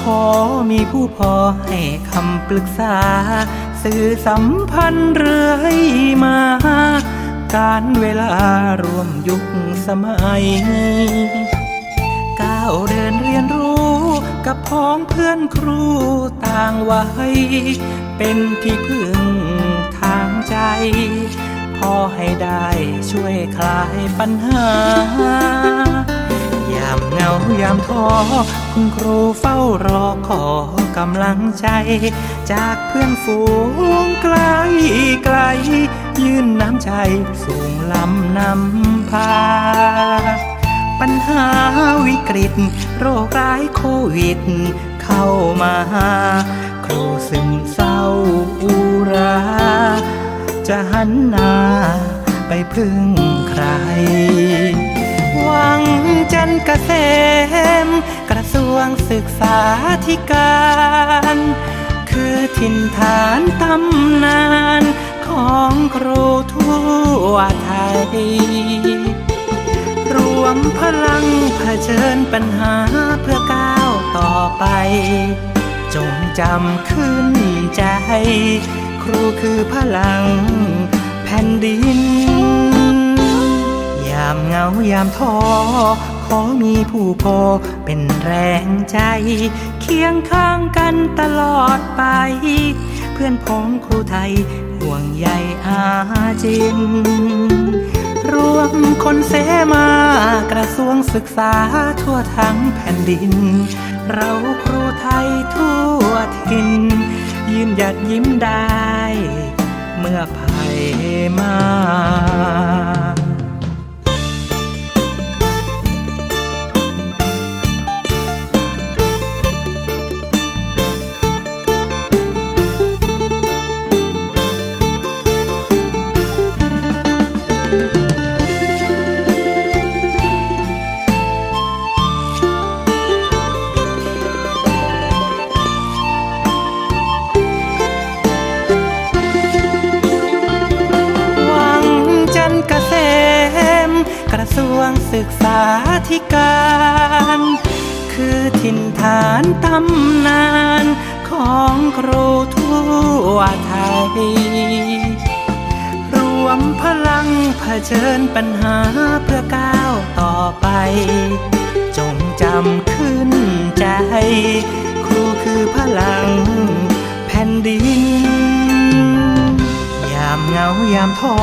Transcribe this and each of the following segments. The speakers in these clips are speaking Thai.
ขอมีผู้พอให้คำปรึกษา สื่อสัมพันธ์เรื่อยมา การเวลารวมยุคสมัยก้าวเดินเรียนรู้กับพ้องเพื่อนครูต่างวัยเป็นที่พึ่งทางใจพอให้ได้ช่วยคลายปัญหาามเหงายามท้อคุณครูเฝ้ารอขอกำลังใจ จากเพื่อนฝูงไกลไกล ยื่นน้ำใจสูงลำนำพา ปัญหาวิกฤต โรคร้ายโควิด เข้ามา ครูซึมเศร้าอุรา จะหันหน้าไปพึ่งใคร งจันทร์เกษม กระทรวงศึกษาธิการ คือถิ่นฐานตำนานของครูทั่วไทย รวมพลังเผชิญปัญหาเพื่อก้าวต่อไป จงจำขึ้นใจ ครูคือพลังแผ่นดิน ยามเหงายามท้อขอมีผู้พอเป็นแรงใจ เคียงข้างกันตลอดไป เพื่อนพ้องครูไทยห่วงใยอาจินรวมคนเสมากระทรวงศึกษาทั่วทั้งแผ่นดิน เราครูไทยทั่วถิ่นยืนหยัดยิ้มได้ เมื่อภัยมา ระทรวงศึกษาธิการ คือถิ่นฐานตำนานของครูทั่วไทย รวมพลังเผชิญปัญหาเพื่อก้าวต่อไป จงจำขึ้นใจ ครูคือพลังแผ่นดิน ยามเหงายามท้อ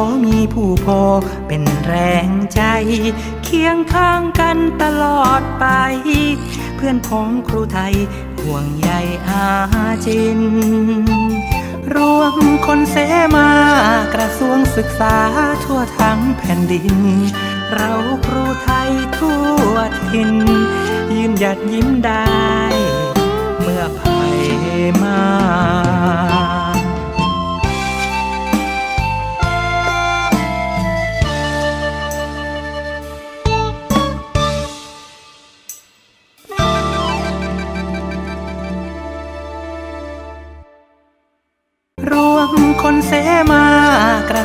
อมีผู้พอเป็นแรงใจ เคียงข้างกันตลอดไป เพื่อนพ้องครูไทยห่วงใยอาจินรวมคนเสมากระทรวงศึกษาทั่วทั้งแผ่นดิน เราครูไทยทั่วถิ่นยืนหยัดยิ้มได้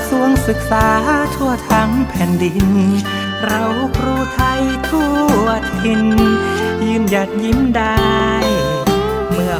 ทรวงศึกษาทั่วทั้งแผ่นดิน เราครูไทยทั่วถิ่นยืนหยัดยิ้มได้ เมื่อ